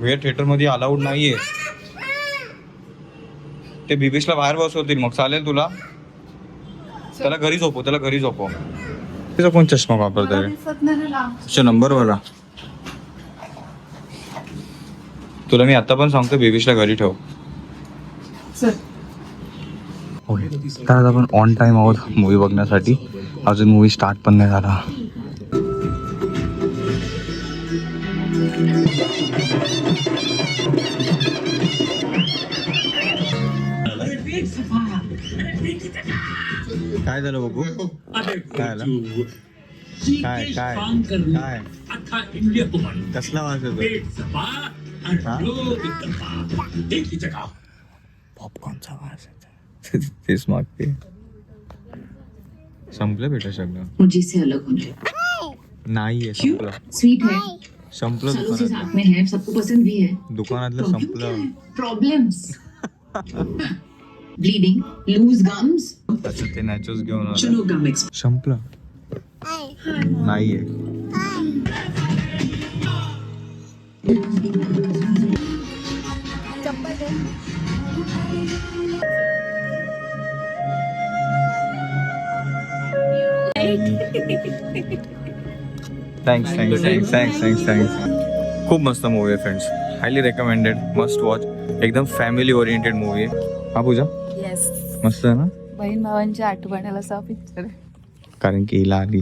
वेळ थिएटरमध्ये अलाउड नाहीये. ते बिबेशला बाहेर बसवतील. मग चालेल तुला? त्याला घरी झोपव त्याला घरी झोपव. तिचा कोण चष्मा लांब. अच्छा नंबर वाला. तुला मी आता पण सांगतो बेबीशला घरी ठेव. तर आज आपण ऑन टाइम आहोत मूवी बघण्यासाठी. अजून मूवी स्टार्ट पण नाही झाला. काय झालं बघू काय काय? काय? काय कसला वाज येतो पॉपकॉर्नचा वास येतो तेच मागते। संपलं बेटा सगळं? मुझे से अलग होने नाहीये संपलं. स्वीट है। संपलं सालों से दुकानातलं. साथ में है सबको पसंद भी है। दुकानातलं प्रॉब्लम क्या संपलं प्रॉब्लम्स ब्लीडिंग लूज गम्स ते नॅचोस घेऊन आलं. चलो गम एक्स संपलं. नाहीये. Thanks thanks thanks thanks thanks thanks खूप मस्त मूवी आहे friends highly recommended must watch एकदम फॅमिली ओरिएंटेड मूवी आहे. हा पूजा? येस मस्त आहे ना? बहीण भावांच्या आठवण्याला असा पिक्चर आहे. कारण की हिला आली.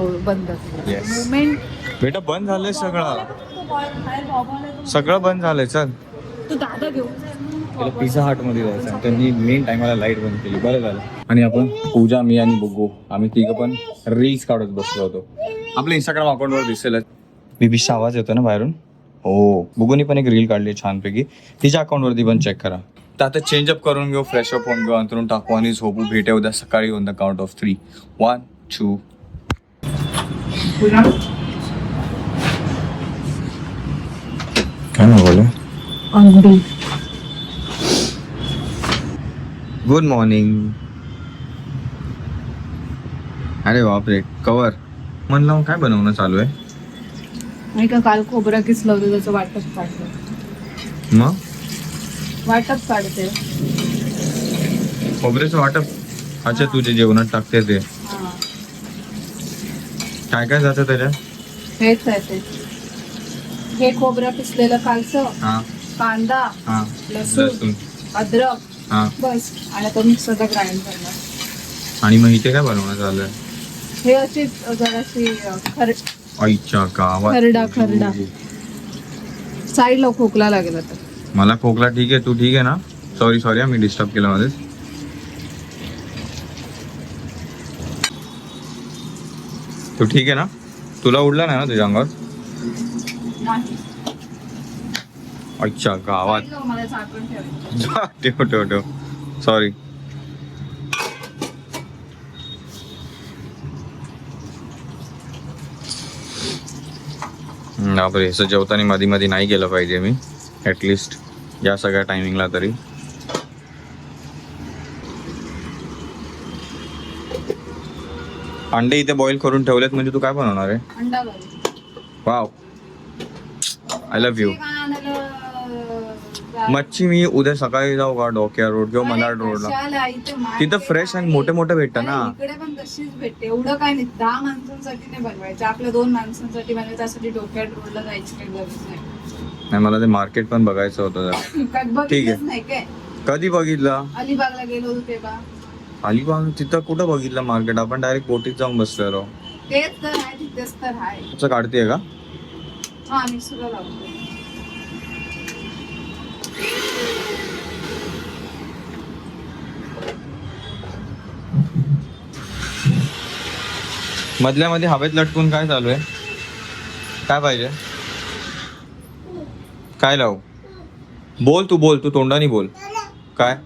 बंद. Yes. मुमेंट बेटा बंद झालंय सगळं. सगळं बंद झालंय चल. तू दादा घेऊन. त्याला पिझ्झा हटमध्ये जायचं त्यांनी मेन टायमाला लाइट बंद केली. बरं झालं. आणि आपण पूजा मी आणि बुगू आम्ही तिघं पण रील्स काढत बसलो होतो. आपल्या इंस्टाग्राम अकाउंटवर दिसेल. बीबीचा आवाज येतो ना बाहेरून? हो. बुगूनी पण एक रील काढली छानपैकी. तिच्या अकाउंटवरती पण चेक करा. तर आता चेंजअप करून घेऊ फ्रेश अप होऊन घेऊ अंतरून टाकू आणि झोपू. भेटे उद्या सकाळी on the count of three one two काय बोल गुड मॉर्निंग अरे बापरे कवर म्हणलं मग काय बनवणं चालू आहे? नाही का काल खोबरा किसलं होतं त्याचं वाटप काढलं. मग? वाटप काढते. खोबऱ्याचं वाटप? अच्छा तुझे जेवणात टाकते ते. हा. काय काय जातं त्याच्यात? हेच आहे हे खोबरं पिसलेलं कालचं हा. कांदा हा. लसूण. अद्रक हा. बस. आणि तो मिक्सरला ग्राइंड करणार. आणि मग इथे काय बनवणं चालू आहे हे अशी जराशी खर आईच्या गावात. खरडा, खरडा. साईडला खोकला लागेल आता. मला खोकला ठीक आहे तू ठीक आहे ना? सॉरी सॉरी मी डिस्टर्ब केलं मध्ये तू ठीक आहे ना? तुला उडला नाही ना तुझ्या अंगावर? नाही. अच्छा गावात. ठेव ठेव ठेव. सॉरी बापरे असं जेवताना मध्ये मध्ये नाही गेलं पाहिजे मी ॲटलिस्ट या सगळ्या टायमिंगला तरी. अंडे इथे बॉईल करून ठेवलेत म्हणजे तू काय बनवणार आहे. वाव आय लव्ह यू मच्छी मी उद्या सकाळी जाऊ का डोक्या रोड किंवा मलाड रोडला? तिथं फ्रेश आणि. मोठे मोठे भेटतं ना. इकडे पण तशीच भेटते. एवढं काय नाही. दहा माणसांसाठी नाही बनवायचं. आपल्या दोन माणसांसाठी बनवायचं. त्यासाठी डोक्यात रोडला जायची काही गरज नाही. मला ते मार्केट पण बघायचं होतं ठीक आहे. कधी बघितलं? अलिबागला गेलो होतो तेव्हा. अलिबाग? तिथं कुठं बघितलं मार्केट आपण डायरेक्ट बोटीत जाऊन बसलेलो तेच तर आहे तिथेच तर आहे. तुझं काढतेय का? हा मिक्सरला लावतो. मधल्या मध्ये हवेत लटकून काय चालू आहे? काय पाहिजे? काय लावू? बोल तू बोल. तू तोंडाने बोल. काय?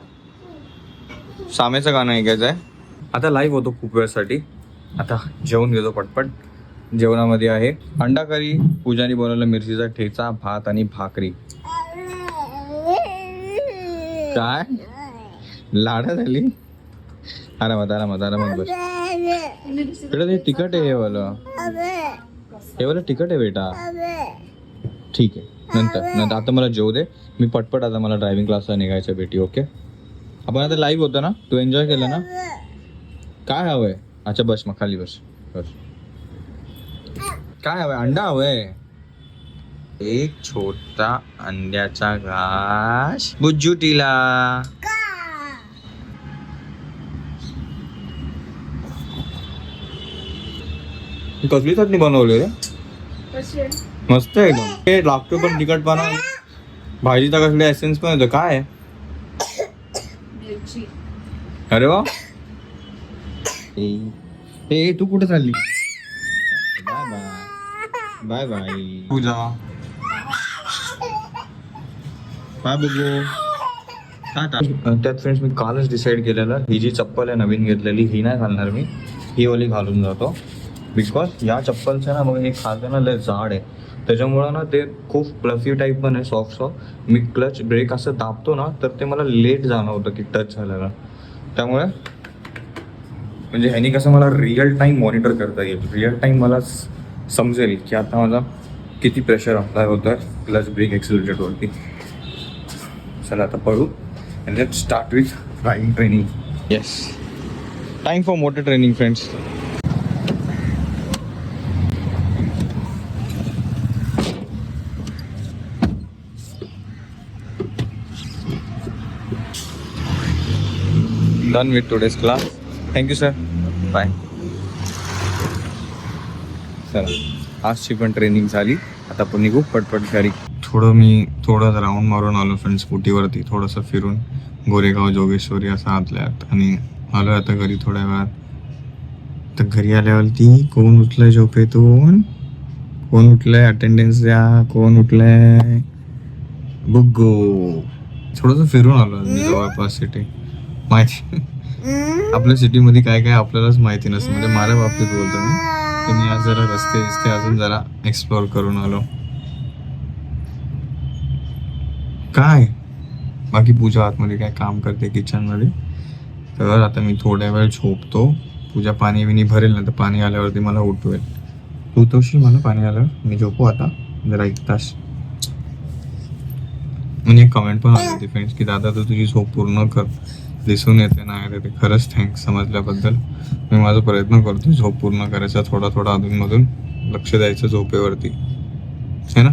सामेचं गाणं ऐकायचं आहे. आता लाईव्ह होतो खूप वेळसाठी. आता जेवण घेतो पटपट. जेवणामध्ये आहे अंडा करी पूजाने बनवलं मिरचीचा ठेचा भात आणि भाकरी. काय? लाडा झाली? आरामात आरामात आरामात बस. बेटा ते तिखट आहे हे वालं. हे बरं तिकट आहे बेटा. ठीक आहे. नंतर नंतर आता मला जेव दे. मी पटपट आता मला ड्रायव्हिंग क्लासला निघायचं बेटी ओके आपण आता लाईव्ह होतं ना? तू एन्जॉय केलं ना? काय हवंय? अच्छा बस मग खाली बस. बस. काय हवंय? अंडा हवंय. एक छोटा अंड्याचा घास. बुज्जुटीला कसली चटणी बनवली रे? मस्त आहे एकदम. ते लागतो पण तिखटपणा भाजीचा कसले एसेन्स पण येतो. काय अरे वा. ए ए, तू कुठे चालली? Bye bye. Bye bye. Pooja. काय बघू त्यात फ्रेंड्स मी कालच डिसाईड केलेलं. ही जी चप्पल आहे नवीन घेतलेली ही नाही घालणार मी. ही वाली घालून जातो. बिकॉज या चप्पलचं ना मग हे खालचं ना लय जाड आहे. त्याच्यामुळं ना ते खूप प्लफी टाईप पण आहे सॉफ्ट सॉफ्ट मी क्लच ब्रेक असं दाबतो ना तर ते मला लेट जाणवतं की टच झालेलं त्यामुळे म्हणजे ह्यानी कसं मला रिअल टाईम मॉनिटर करता येईल. रिअल टाईम मला समजेल की आता माझा किती प्रेशर अप्लाय होतं आहे क्लच ब्रेक एक्सिलेटरवरती चला आता पळू. And let start with driving training yes time for motor training friends done with today's class thank you sir bye चला आजची पण ट्रेनिंग झाली. आता आपण निघू पटपट घरी. थोडं मी थोडं राऊंड मारून आलो फ्रेंड स्कूटीवरती थोडंसं फिरून गोरेगाव जोगेश्वरी असं आतल्यात. आणि आलो आता घरी थोड्या वेळात. तर घरी आल्यावरती कोण उठलंय झोपेतून? कोण उठलंय अटेंडन्स द्या? कोण उठलंय? बुग्गो थोडंसं फिरून आलो मी जवळपास सिटी. माहिती. आपल्या सिटीमध्ये काय काय आपल्यालाच माहिती नसतं. म्हणजे माझ्या बाबतीत बोलतो मी. तर मी आज जरा रस्ते रस्ते अजून जरा एक्सप्लोअर करून आलो. काय? बाकी पूजा आतमध्ये काय काम करते किचनमध्ये तर आता मी थोड्या वेळ झोपतो. पूजा पाणी बिनी भरेल ना तर पाणी आल्यावरती मला उठवेल. तू उठवशील मला पाणी आल्यावर. मी झोपू आता. जरा एक तास. म्हणजे कमेंट पण आली होती फ्रेंड्स की दादा तू तुझी झोप पूर्ण कर. दिसून येते नाही येते खरंच थँक्स समजल्याबद्दल. मी माझा प्रयत्न करतो झोप पूर्ण करायचा थोडा थोडा अधूनमधून लक्ष द्यायचं झोपेवरती. है ना?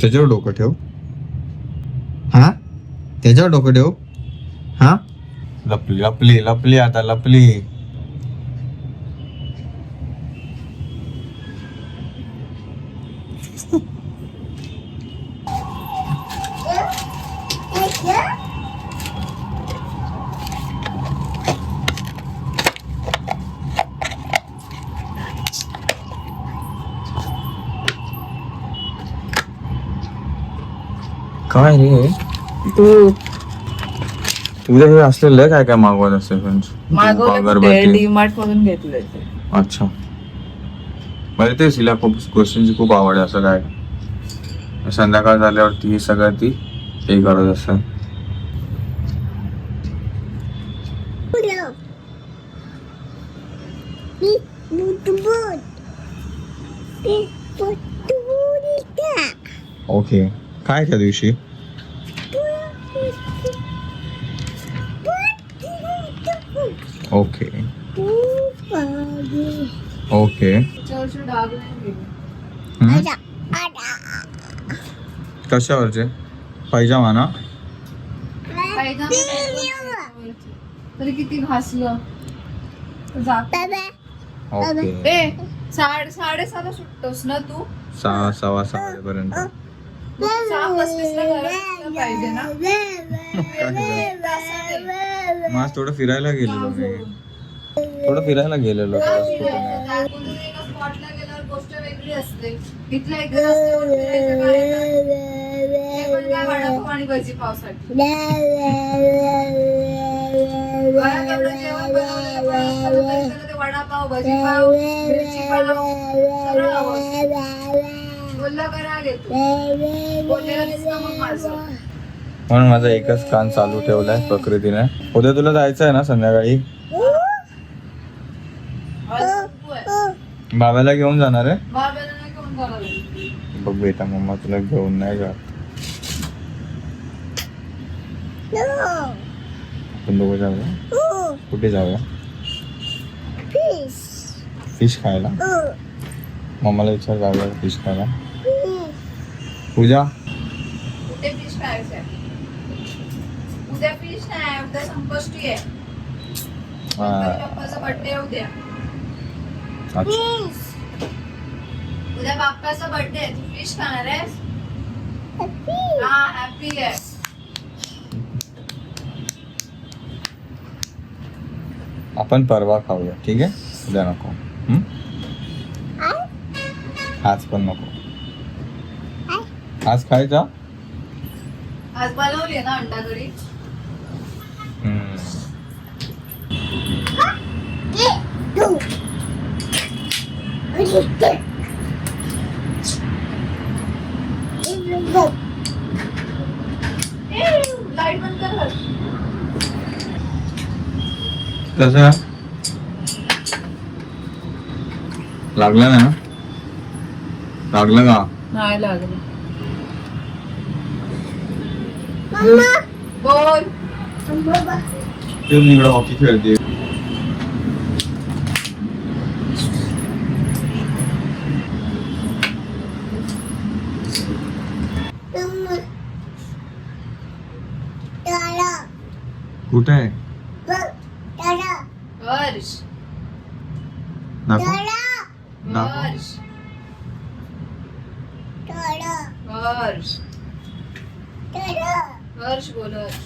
त्याच्यावर डोकं ठेव. हा? त्याच्यावर डोकं ठेव. हा? लपली लपली लपली आता लपली. काय रे? तू तुझ्या हे असलेलं काय काय मागवत असते फ्रेंड्स मागवले डीमार्ट मधून घेतले ते. अच्छा. मला तेच हिला खूप गोष्टींची खूप आवड आहे असं काय. संध्याकाळ झाल्यावरती ही सगळं ती हे करत असत ओके. काय त्या दिवशी? ओके गेले. कशावरचे? पैजामा ना. तरी किती घासलं. तर जात ओके ए साडे साडेसहाला सुटतोस ना तू? सहा सव्वा मग पाहिजे ना? आज थोडं फिरायला गेलेलो मी. थोडं फिरायला गेलेलो थोडं स्कूटीने. कोणी एका स्पॉटला गेल्यावर गोष्ट वेगळी असते. इथल्या इकडे रस्त्यावर फिरायचं काय नाही. पण काय वडापाव आणि भजी पावसाठी घराकडं जेवण बनवलेलं पण असतं ना, तरी त्याला ते वडापाव भजी पाव मिरची पाव सगळं हवं असतं. बोलला का राग येतो बोललेलं दिसतं मग माझं. म्हणून माझा एकच कान चालू ठेवलाय प्रकृतीने. उद्या तुला जायचं आहे ना संध्याकाळी आज तू बाबाला घेऊन जाणार आहे? बाबाला नाही बघ बेटा मम्मा तुला घेऊन नाही जात. आपण दोघं जाऊया. कुठे जाऊया? फिश खायला? मम्माला विचार जाऊया फिश खायला. पूजा? फिश उद्या फिश नाही उद्या संकष्टी आहे. हा, गणपती बाप्पाचा बर्थडे उद्या. उद्या बाप्पाचा बर्थडे आहे. तू फिश खाणार आहेस? हा हॅपी आहे आपण परवा खाऊया ठीक आहे? उद्या नको. हं? आज पण नको. आज खायचा? आज बनवली ना अंडा करी. हम्म. लाइट बंद कर कसं? लागलं ना? लागलं का? नाही लागलं. बोल. हॉकी खेळते कुठे आहे? हर्ष. दाखव. दाखव. हर्ष. हर्ष. हर्ष बोल हर्ष.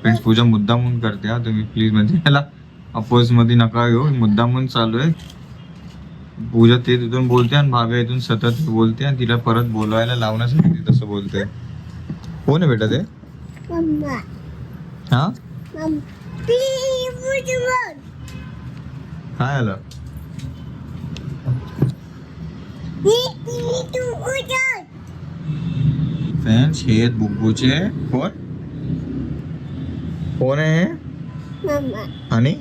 फ्रेंड्स पूजा मुद्दामून करते हा. तुम्ही प्लीज म्हणजे याला अपोजमध्ये नका येऊ मुद्दामून चालू आहे. पूजा ते तिथून बोलते आणि भाव्या इथून सतत बोलते आणि तिला परत बोलवायला लावण्यासाठी ती तसं बोलते. कोण आहे बेटा ते हा? काय आलं? फ्रेंड्स हे आहेत बुग्गूचे कोण? कोण आहे? आणि?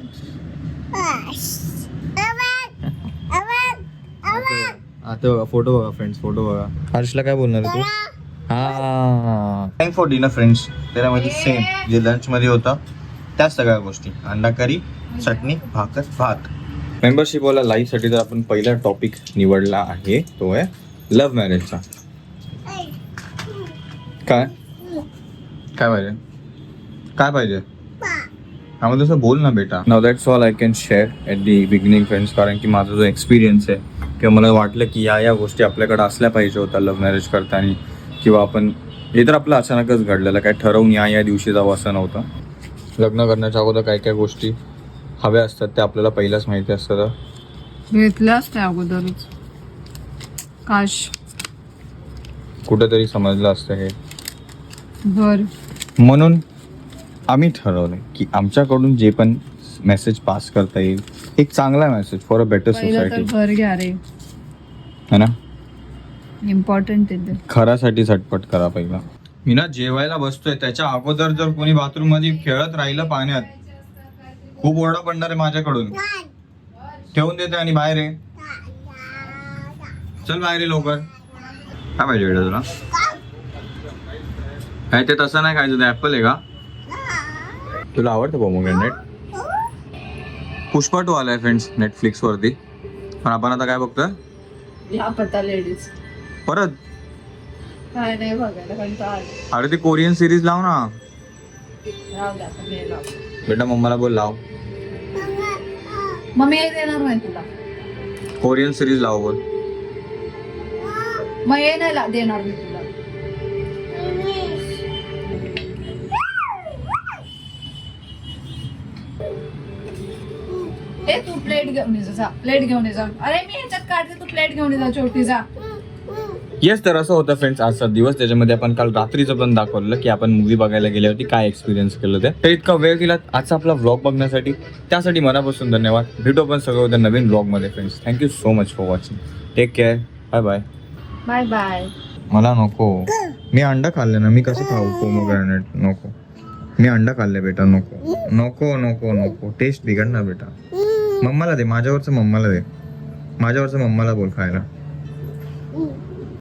आता बघा फोटो बघा फ्रेंड्स फोटो बघा. हर्षला काय बोलणार तू? हा. थँक फॉर डिनर फ्रेंड्स त्याच्यामध्ये सेम जे लंच मध्ये होता त्याच सगळ्या गोष्टी. अंडा करी चटणी भाकर भात. मेंबरशिप वाला लाईफसाठी तर आपण पहिला टॉपिक निवडला आहे. तो आहे लव्ह मॅरेजचा काय? काय पाहिजे? काय पाहिजे? आम्हाला तसं बोल ना बेटा. नाव that's all I can share at the beginning friends कारण की माझा जो एक्सपिरियन्स आहे किंवा मला वाटलं की या या गोष्टी आपल्याकडे असल्या पाहिजे होत्या लव्ह मॅरेज करताना. किंवा आपण हे तर आपलं अचानकच घडलेलं काय ठरवून या या दिवशी जावं असं नव्हतं. लग्न करण्याच्या अगोदर काय काय गोष्टी हव्या असतात त्या आपल्याला पहिल्याच माहिती असतात घेतल्यास त्या अगोदरच. काश. कुठेतरी समजलं असतं हे. बर. म्हणून आम्ही ठरवलं की आमच्याकडून जे पण मेसेज पास करता येईल एक चांगला मेसेज फॉर अ बेटर पहिलं तर सोसायटी घर घ्या रे. है ना? इम्पॉर्टंट आहे ते. खरासाठी झटपट करा पहिला. मी ना जेवायला बसतोय. त्याच्या अगोदर जर कोणी बाथरूममध्ये खेळत राहिलं पाण्यात खूप ओरडा पडणार आहे माझ्याकडून. ठेवून देते आणि बाहेर आहे चल बाहेर लवकर. काय पाहिजे बेटा तुला? काय ते तसं नाही खायचं ते ऍपल आहे का? तुला आवडतं पोमोग्रेनेट पुष्पा टू आलाय फ्रेंड्स नेटफ्लिक्स वरती. पण आपण आता काय बघतोय? लेडीज परत? काय नाही बघायला कंटाळा आला. अरे ते कोरियन सिरीज लाव ना. राहू. बेटा मम्माला बोल लाव. मग मी हे देणार नाही तुला. कोरियन सिरीज लाव बोल. मग हे नाही ला- देणार मी तुला. ए तू प्लेट घेऊन ये जा प्लेट घेऊन ये जा. अरे मी ह्याच्यात काढते तू प्लेट घेऊन ये जा छोटी जा. येस तर असं होतं फ्रेंड्स आजचा दिवस. त्याच्यामध्ये आपण काल रात्रीचं पण दाखवलं की आपण मूवी बघायला गेले होती काय एक्सपिरियन्स केलं ते तर इतका वेळ दिला. आजचा आपला व्लॉग बघण्यासाठी. त्यासाठी मनापासून धन्यवाद. भेटू पण सगळं होतं नवीन व्लॉगमध्ये friends thank you so much for watching take care bye bye bye bye मला नको. मी अंडा खाल्लं ना मी कसं खाऊ? पोमोग्रॅनेट नको. मी अंडा खाल्ले बेटा नको. नको नको नको. टेस्ट बिघडणार बेटा. मम्माला दे माझ्यावरचं मम्माला दे. माझ्यावरचं मम्माला बोल खायला.